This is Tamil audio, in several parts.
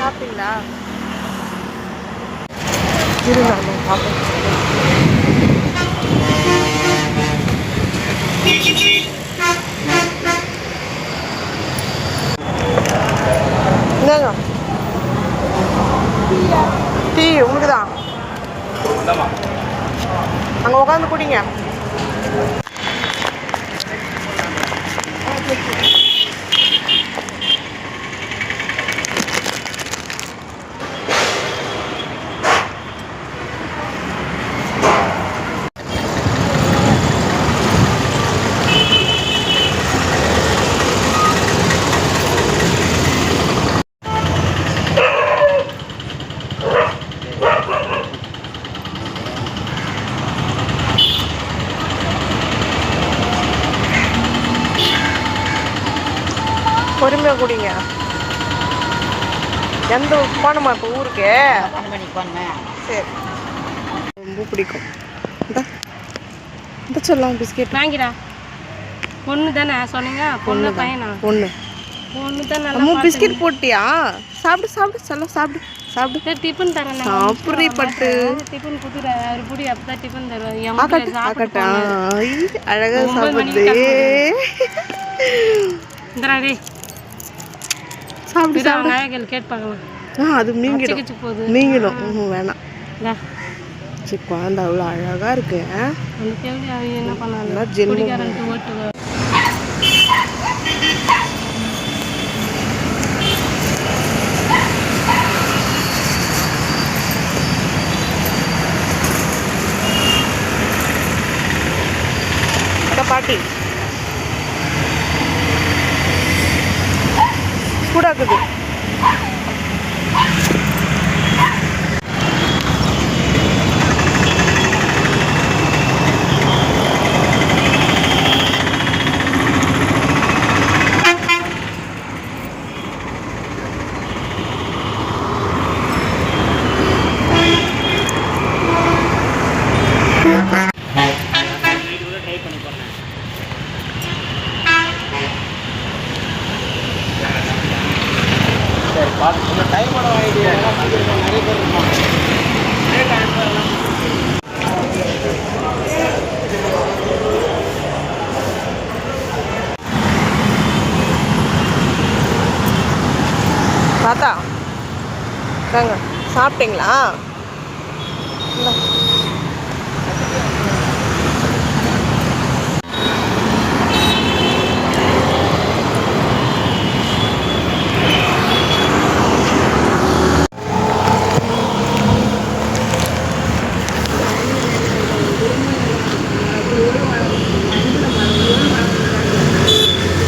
சாப்பிட்டீங்களா? சாப்பிட்டீங்களா? பார்ப்பேன் என்னங்க டீ உங்களுக்கு தான் அங்கே உட்காந்து குடிங்க. பொறுமையாக குடிங்க. எந்த போகணுமா இப்போ ஊருக்கு? சரி. ரொம்ப பிடிக்கும். இந்த. சொல்லலாம் பிஸ்கெட் வாங்கிடா. பொண்ணு தானே சொன்னீங்க? பொண்ணு பையனா? பொண்ணு. தான் நல்லா அம்மா பிஸ்கெட் போட்டியா? சாப்பிடு சாப்பிடு சொல்ல சாப்பிடு சாப்பிடு. பார்த்து டிஃபன் தரேன். சாப்பிட்றி பட்டு. டிஃபன் கொடுத்துரு அவர் புடி அப்பதான் டிஃபன் சாப்பிட்டு அழகா சாப்பிடுது. இந்தரா சாப்பிடு நாயகள் கேட்டு பார்க்கலாம் ஆ அது போகுது. மீங்கிடும் ம், வேணாம். சரி குழந்தை அவ்வளோ அழகா இருக்கு. என்ன பண்ணாங்க? நல்லா कूड़ा டைமோட ஓட்டு அக்கா தாத்தா தாங்க சாப்பிட்டீங்களா இந்தா.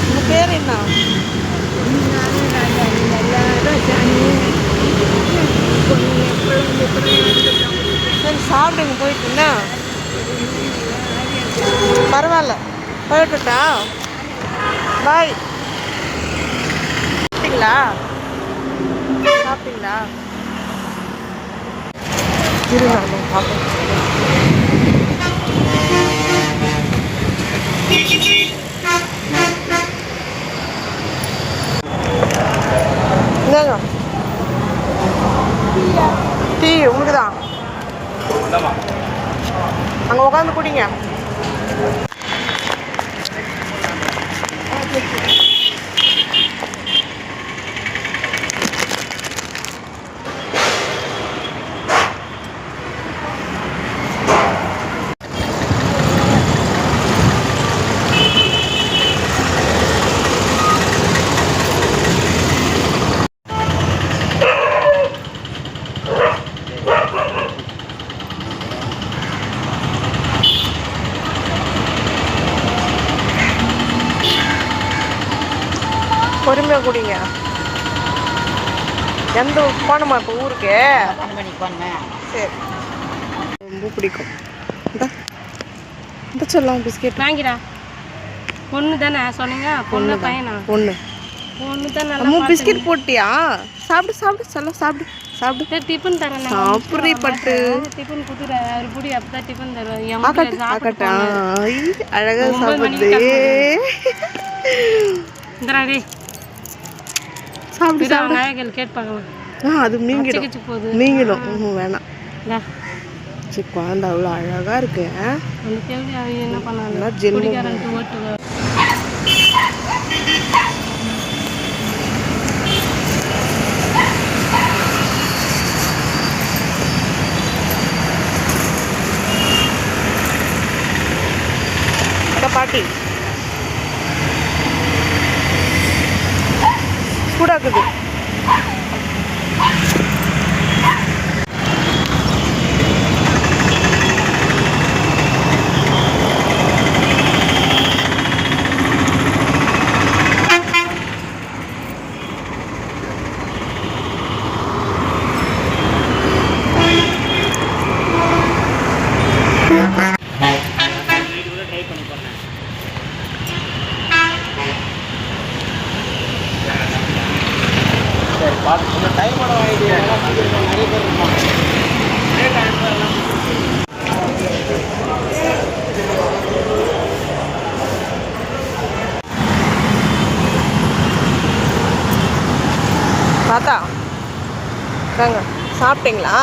உங்க பேர் என்ன சரி சாப்பிடுங்க போயிட்டு என்ன பரவாயில்ல. போயிட்டுட்டா? பாய். சாப்பிட்டீங்களா? சாப்பிட்டீங்களா? இருங்க பார்ப்போம் பார்ப்பேன் என்னங்க டீ உங்களுக்கு தான் அங்கே உட்காந்து குடிங்க பொறுமையாக குடிங்க எந்த ஊருக்கு போகணுமா இப்போ ஊருக்கு? சரி. ரொம்ப பிடிக்கும். இந்த. இந்த சொல்லலாம் பிஸ்கெட். வாங்கிடா. பொண்ணு தானே சொன்னீங்க? பொண்ணு பையனா? ஒன்று பொண்ணு தான் நல்லா அம்மா பிஸ்கெட் போட்டியா? சாப்பிடு சாப்பிடு சொல்ல சாப்பிடு சாப்பிடு. டிஃபன் தரேன். சாப்பிட்றி பட்டு. டிஃபன் கொடுத்துரு அவர் புடி அப்பதான் டிஃபன் ஆக்கட்டா அழகா சாப்பிடுது. இந்தரா டேய் சாப்பிடு இது சாப்பிடு நாயகல் கேட்டு பார்க்கலாம் ஆ அது மீங்கிடும் கிச்சு போகுது. மீங்கிடும் ம், வேணாம். சரி குழந்தை அவ்வளோ அழகா இருக்கு. ஆ? அந்த கேள்வி இருக்குது என்ன பண்ணாங்க நல்லா ஜென்மம் குடிக்காரன்ட்டு ஓட்டு தாத்தா தாங்க சாப்பிட்டீங்களா?